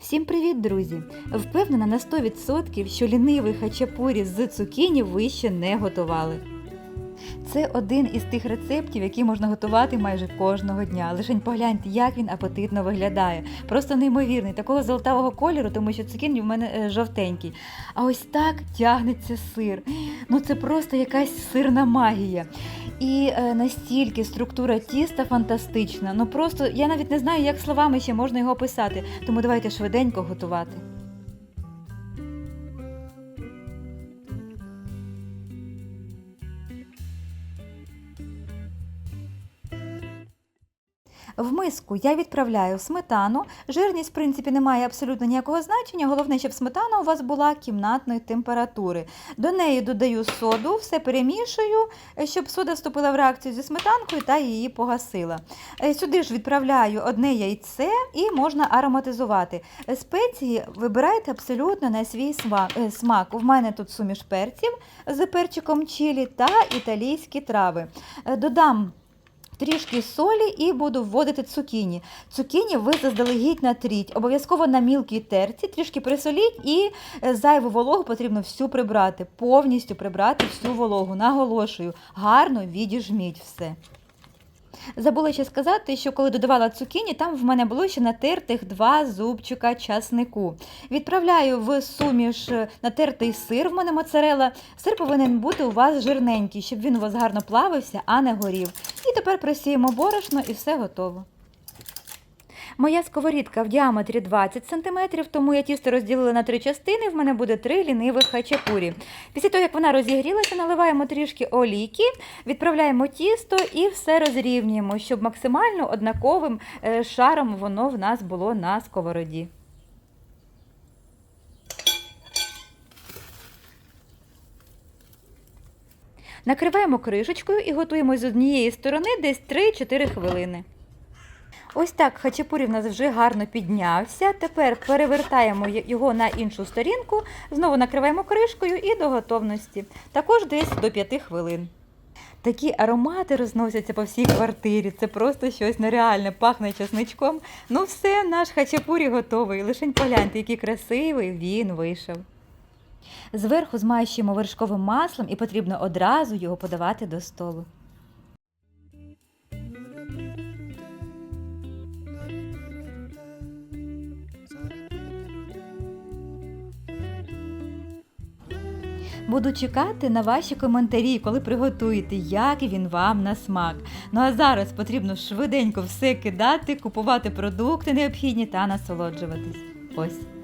Всім привіт, друзі! Впевнена на 100%, що лінивий хачапурі з цукіні ви ще не готували. Це один із тих рецептів, які можна готувати майже кожного дня. Лишень погляньте, як він апетитно виглядає. Просто неймовірний, такого золотавого кольору, тому що цукіні в мене е, жовтенький. А ось так тягнеться сир. Ну це просто якась сирна магія. І е, настільки структура тіста фантастична. Ну просто я навіть не знаю, як словами ще можна його описати. Тому давайте швиденько готувати. В миску я відправляю сметану. Жирність, в принципі, не має абсолютно ніякого значення. Головне, щоб сметана у вас була кімнатної температури. До неї додаю соду, все перемішую, щоб сода вступила в реакцію зі сметанкою та її погасила. Е, Сюди ж відправляю одне яйце і можна ароматизувати. Спеції вибирайте абсолютно на свій е, смак. У мене тут суміш перців з перчиком чилі та італійські трави. Е, Додам трішки солі і буду вводити цукіні. Цукіні ви заздалегідь натріть, обов'язково на мілкій терці, трішки присоліть і е, зайву вологу потрібно всю прибрати, повністю прибрати всю вологу. Наголошую, гарно відіжміть все. Забула ще сказати, що коли додавала цукіні, там в мене було ще натертих два зубчика часнику. Відправляю в суміш е, натертий сир, в мене моцарела. Сир повинен бути у вас жирненький, щоб він у вас гарно плавився, а не горів. І тепер просіємо борошно і все готово. Моя сковорідка в діаметрі 20 см, тому я тісто розділила на три частини, в мене буде три лінивих хачапурі. Після того, як вона розігрілася, наливаємо трішки олійки, відправляємо тісто і все розрівнюємо, щоб максимально однаковим е, шаром воно в нас було на сковороді. Накриваємо кришечкою і готуємо з однієї сторони десь 3-4 хвилини. Ось так хачапурі в нас вже гарно піднявся. Тепер перевертаємо його на іншу сторінку, знову накриваємо кришкою і до готовності. Також десь до 5 хвилин. Такі аромати розносяться по всій квартирі. Це просто щось нереальне, пахне часничком. Ну все, наш хачапурі готовий. Лишень погляньте, який красивий він вийшов. Зверху змащуємо вершковим маслом і потрібно одразу його подавати до столу. Буду чекати на ваші коментарі, коли приготуєте, як він вам на смак. Ну а зараз потрібно швиденько все кидати, купувати продукти необхідні та насолоджуватись. Ось.